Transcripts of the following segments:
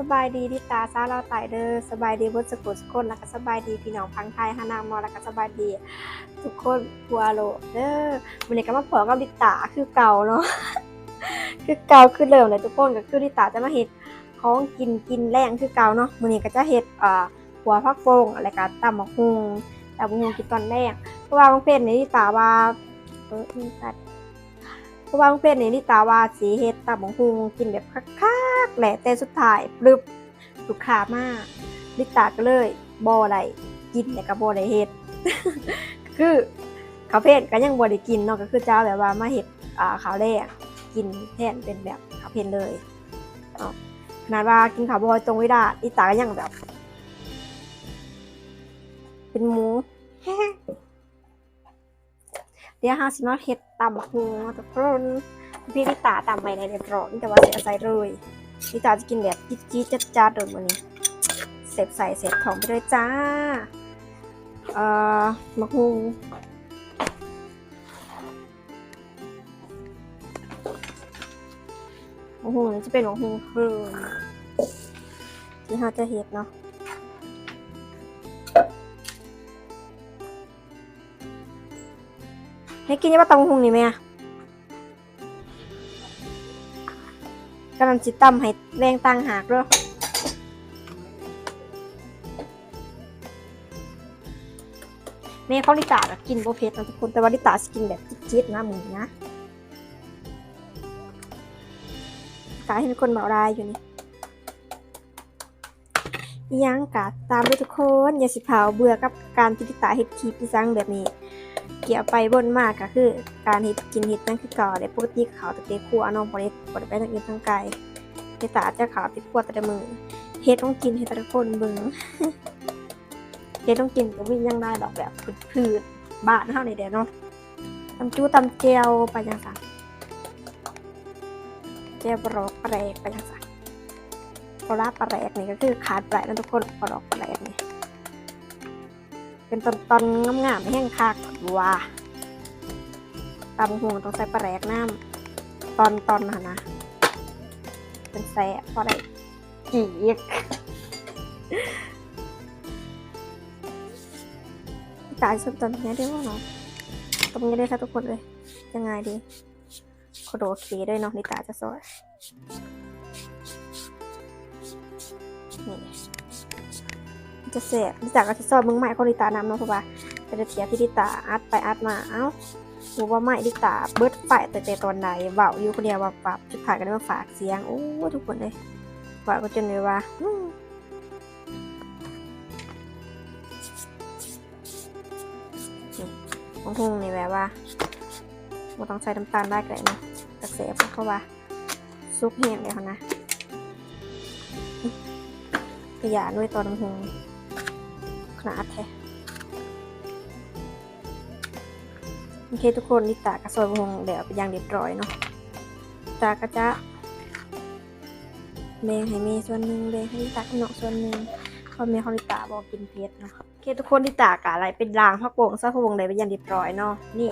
สบายดีดิตาซาเราไต่เด้อสบายดีบดสกุลสกุลแล้วก็สบายดีพี่น้องพังไทยฮานามอแล้วก็สบายดี ทุกคนทัวโลเด้อวันนี้ก็มาพอกับดิตาคือเก่าเนาะคือเก่าคือเริ่มเลยทุกคนก็คือดิตาจะมาเฮ็ดของกินกินแรงคือเก่าเนาะมื้อนี้ก็จะเฮ็ดอ่าหัวผักโป่งแล้วก็ตำบักหุ่งตำบักหุ่งกินตอนแรกเพราะว่าบางเพศนี่ดิตาว่าเออมีตัดเพราะว่าเพื่อนในนิตาว่าสีเฮ็ดตาบงฮุงกินแบบคัก แหละแต่สุดท้ายปลึบลูกค้ามากนิตาก็เลยบ่ได้กินแต่ก็บ่ได้เฮ็ดคือคาเฟ่ก็ยังบ่ได้กินเนาะก็คือเจ้าแบบว่ามาเฮ็ดอ่าข้าวแรกกินแทนเป็นแบบข้าวเพนเลยนาะขนาดว่ากินข้าวบอยตรงเวลานิตาก็ยังแบบ เป็นหมูเดี๋ยวหาสิมาเฮ็ดตำบักฮูเนาทุกคนพี่ลิตาตำไปในเรียบร้อยแต่ว่าเสียใส่เลย ลิตาจะกินแบบจี๊ดจัดๆเลยวันนี้ เสร็จใส่เสร็จของไปเลยจ้า เอ่อบักฮูบักฮูจะเป็นบักฮูเพิ่มที่เราจะเฮ็ดเนาะให้กินยังว่าตำหุงนี่ไหมอะ กำลังจิตตำให้แรงตังหากด้อแม่เขาลิตาอะกินโบเพ็ดนะทุกคน แต่ว่าลิตาสกินแบบจิ๊ดๆนะหมูนะกายให้มีคนเบาได้อยู่นี่ยังกะตามด้วยทุกคน อย่าสิเผาเบื่อกับการที่ลิตาเฮ็ดคลิปอีสังแบบนี้ เกี่ยวไปบนมากก็คือ การเฮ็ดกินเฮ็ดนั่นคือเก่าได้ปกติเขาแต่เตะครัวเน้องบ่ได้บ่ได้ไปทางอื่นทางไกลเฮ็ดตาจะขาวติดครัวแต่ละมือเฮ็ดต้องกินให้แต่ละคนเบิ่งเฮ็ดต้องกินก็วิ่งยังได้ดอกแบบพืชบ้านเฮานี่แหละเนาะตำจู้ตำเจียวไปจังซั่นเจียวปลอกแปลกไปจังซั่นปลาร้าแปลกนี่ก็คือขาดแปลกนะทุกคนปลอกแปลกนี่ เป็นตอนตอนงามๆแห้งคักว่าตำห่วงต้องใส่ปลาแรกน้ำตอนตอนนะนะ เป็นแซ่บพอได้จีกตายสุดตอนนี้ได้ว่าเนาะตรงนี้ได้ค่ะทุกคนเลย ยังไงดีโคโดเคด้วยเนาะนิตาจะสวย จะเสียดิตาก็จะสอบมึงใหม่คนดิตานำเนาะเพราะว่าจะเทียบที่ดิตาอัดไปอัดมาเอ้ารู้ว่าไม่ดิตาเบิดไปแต่แต่ตอนไหนเบาอยู่คนเดียวว่าปรับจุดถ่ายกันมาฝากเสียงโอ้ทุกคนเลยว่าก็จนเลยว่าอืมนี่ของฮงนี่แบบว่าไม่ต้องใส่น้ำตาลได้ก็ได้เนะกระเสียบเข้าว่าซุปแห้งเลยค่ะนะขยะด้วยตอนน้ำหง ขนาดแท้โอเคทุกคนนิตากระซอยหงเดี๋ยวไปย่างเรียบร้อยเนาะตาก็จะแบ่งให้เมย์ส่วนหนึ่งแบ่งให้นิตากับน้องส่วนหนึ่งเพราะเมย์เขานิตาบอกกินเผ็ดเนาะโอเคทุกคนนิตากะอะไรเป็นรางพระโป่งซะพวงเลยไปย่างเรียบร้อยเนาะนี่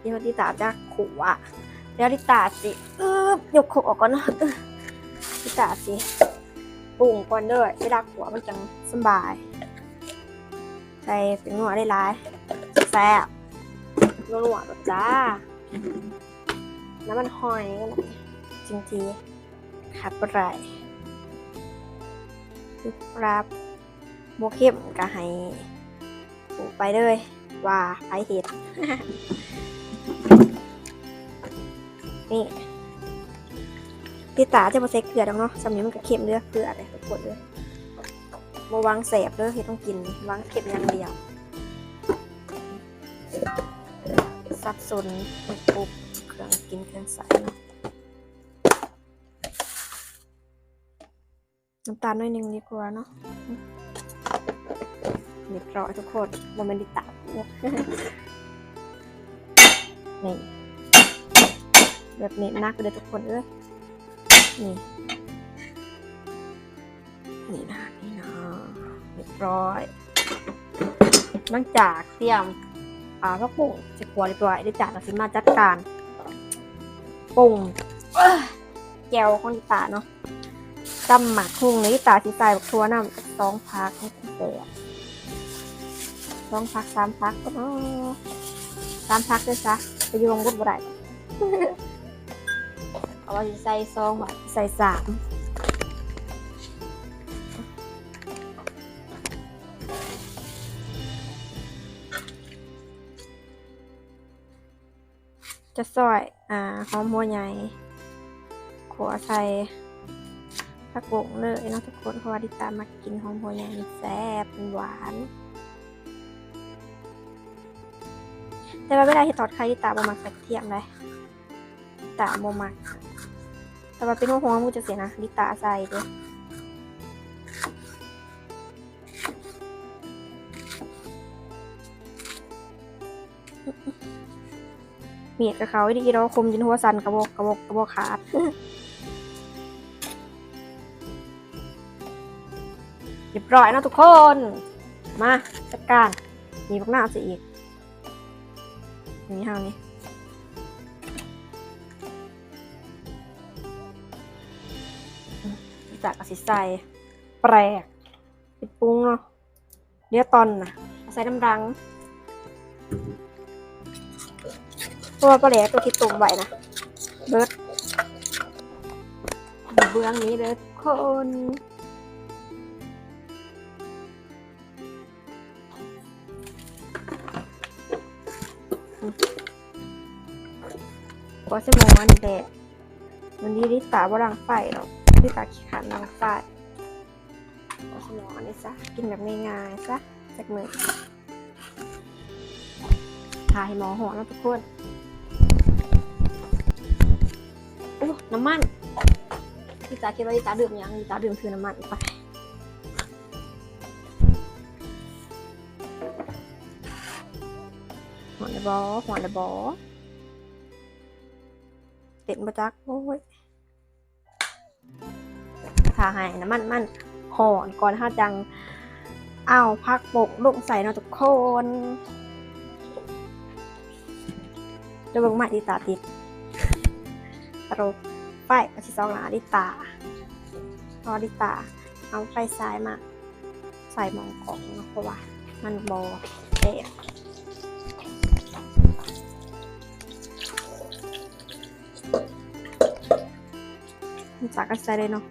เดี๋ยวนิตาจะขู่อะเดี๋ยวนิตาสิเออยกโขกออกก่อนเนาะเออนิตาสิ ปรุงก่อนเด้อเวลาขัวมันจังสบาย ใส่เป็นหัวได้หลายแซ่บนัวๆแบบจ้า น้ำมันหอยก็หน่อยจริงทีขัดปลายปลาโมเข้มก็ให้ปลูกไปเลยว่าไปเห็ดนี่ พี่ตาจะมาใส่เกลือดอกเนาะสำนี้มันก็เค็มเด้อเกลือเลยทุกคนเลยมาวางแสบเด้อเฮ็ดต้องกินวางเค็มอย่างเดียวสับสนปุ๊บเครื่องกินเครื่องใส่เนาะน้ำตาลน้อยหนึงดีกว่าเนาะเรียบร้อยทุกคนโมเมนติตานี่แบบนี้นักเลยทุกคนเอ้ย นี่นี่นะนี่นะเรียบร้อยหลังจากเตรียมอ่าพระปุ่งจะกลัวเรียบร้อยได้จากเราสิมาจัดการปุ่งแก้วของดิตาเนาะตำหมักคุงนี่ตาสีใส่บักทัวน้ำสองพักนี่เป็นแปดสองพักสามพักก็เนาะสามพักด้วยซะไปอยู่ลงบุญบ่ได้ เอาไว้ใส่ซองว่ะใส่สามจะซอย อ่าหอมหัวใหญ่ขัวใส่ผักโป่งเลยเนาะทุกคนเพราะว่าดิตามากินหอมหัวใหญ่มันแซ่บมันหวาน แต่ว่าเวลาที่ทอดไข่ดิตาบ่มักใส่กระเทียมเลยตาบ่มัก แต่ว่าเป็นหัวหัวมูจะเสียนะดิตาใส่เด้วยเมียกับเขาดีเราคมจนหัวสันกระบอกกระบอกกระบอกขาดเรียบร้อยนะทุกคน มาจัดการ มีพวกหน้าสิอีก นี่เท่านี้ จากกสิใส่แปลกปิดปรุงเนาะเดี๋ยวตอนนะใส่น้ำรังตัวปลาแหลกตัวที่ตุ่มไว้นะเบิร์ดเบื้องนี้เลยทุกคนก็สมองอันแดดวันนี้ริตาบรังไฟหร อกที่ตาขี้ขันนางฟาดเอาสมองอันนี้ซะกินแบบง่ายๆซะจากมือทาให้หมอหัวนะทุกคนโอ้น้ำมันพี่ตาคิดว่าพี่ตาดื่มยังพี่ตาดื่มคือน้ำมันไปหัวในบอหัวในบอเต็มประจักโอ้ยาให้น้ำมันมันหอนก่อนถ้าจังเอาพักปกลงใส่เนาะทุกคนจะเบิ่งใหม่ดีตาติดตลกไฟกระชิซองหลาดิตาพอดิตา เอาไฟซ้ายมา ใส่มองกล่องเนาะเพราะว่า มันบอเอ๊ะจากกันใส่เลยเนาะ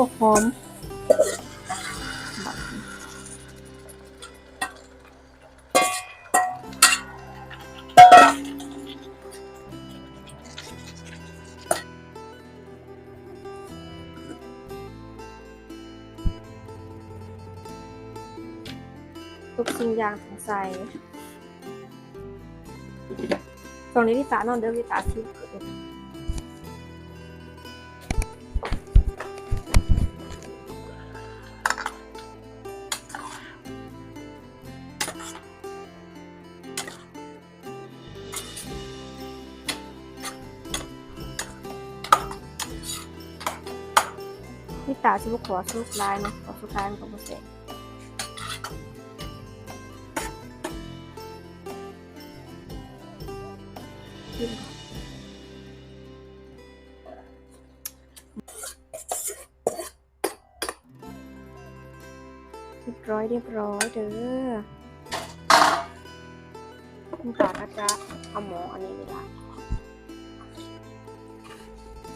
วกหอมทุกสิ่งอย่างสงสัยตรงนี้พี่ตาโนอนเดิมพี่ตาชิว นี่ตาชิบุกขอสุดลายเนาะขอสุดท้ายมันก็บ่เสร็จกินก่อนเรียบร้อยเรียบร้อยเด้อคุณตาก็จะเอาหมออันนี้นี่ละ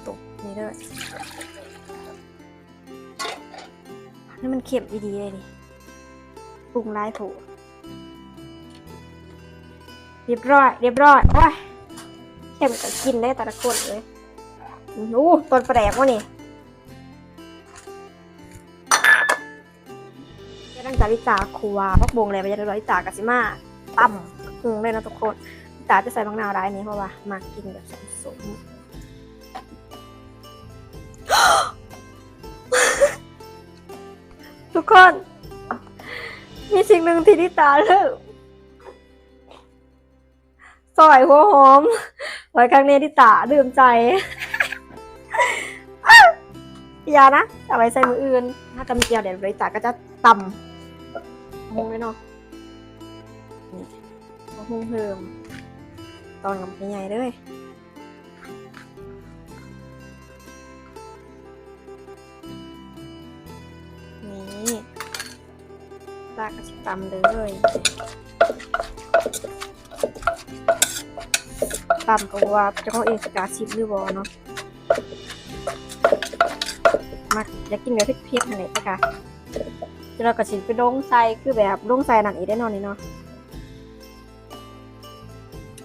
ตกนี่เด้อ นี่มันเข็มดีๆเลยดิปรุงร้ายผูเรียบร้อย เรียบร้อย โอ้ยเข็มก็กินได้แต่ละคนเลยอู้ต้นแปรกวะนี่เดี๋ยวตั้งจากลิตาครัวพักบงเลยไปจะได้ลิตากาซิมาตั้มปรุงเลยนะทุกคนลิตาจะใส่มะนาวได้นี้เพราะว่ามากินแบบสม คน มีสิ่งหนึ่งที่นิตาเลิกซอยหัวหอมไว้ครั้งนี้นิตาดื่มใจยานะเอาไว้ใส่มืออื่น ถ้าตำเจียวเดี๋ยวบริจาก็จะตำมุงไว้เนาะนี่เอาหุ้งเพิ่มตอนกับใหญ่เลย ตำเลยตำก็ว่าเจะเขาเองสกาชิมหรือบอเนาะมักอยากกินแบบเผ็ดๆนั่นแหละจ้ะค่ะจะเราก็สิไปลงใส่คือแบบลงใส่นั่นอีกได้นอนนี่เนาะ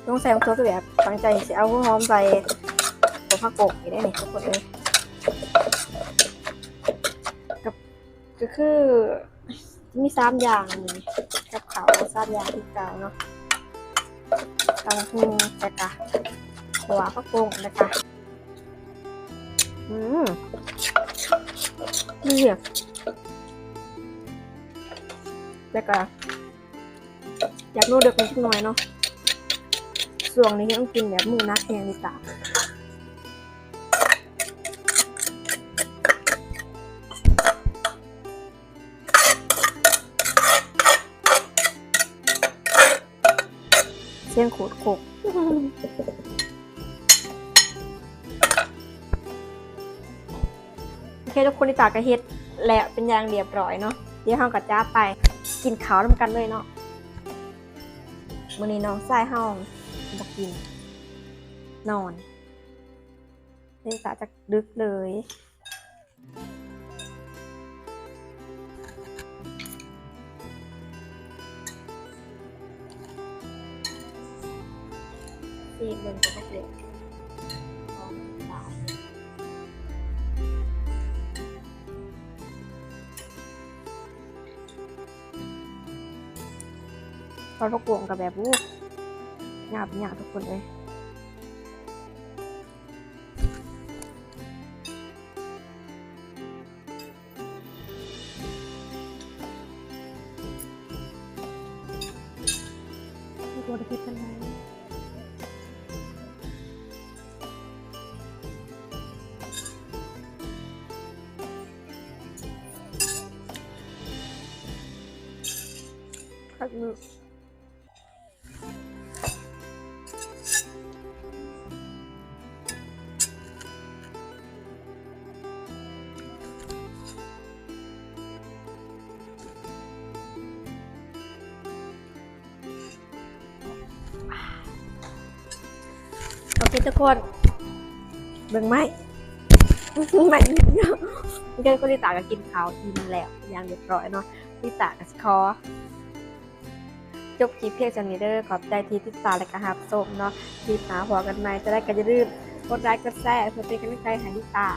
ลงใส่ของตัวคือแบบตั้งใจสิเอาหัวหอมใส่ตัวผักโกกอีกได้นี่ทุกคนเลยกับก็คือ มีสามอย่างนี่กับเขาวสามอย่างที่เก่าเนาะตังหูจ้ะคะตัวผักโกงนะคะอืมนี่อะแล้วก็อยากรู้เด็กนิดหน่อยเนาะส่วงนี้ต้องกินแบบหมูนักแหงดีกว่า ทุกคนที่ตากระเฮ็ดแล้วเป็นอย่างเรียบร้อยเนาะเดี๋ยวเฮากับจ้าไปกินข้าวนำกันเลยเนาะมื้อนี้น้องสายเฮาบ่กิน นอนเล่นตาจากดึกเลยซีเบิ่งก็บ่เปลี่ยน ตอนประกวงกับแบบวูหยาบหยาบทุกคนเลยตัวเล็กๆกันเลยขัดมือ อเคทุกคนเบิ่งไหมไม่เนาะเกินคนที่ตาก็กินข้าวอิ่มแล้วอย่างเรียบร้อยเนาะที่ตาก็สิขอจบคลิปเพียงเท่นี้เด้อขอบใจที่ติดตามและก็รับชมเนาะคลิปหาหัวกันใหม่จะได้กันอย่าลืมกดไลค์กดแชร์เพื่อเป็นกำลังใจให้ลิตา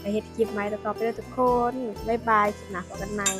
ไปเฮ็ดคลิปใหม่ต่อไปเด้อทุกคนบ๊ายบายคลิปหน้าหัวกันใหม่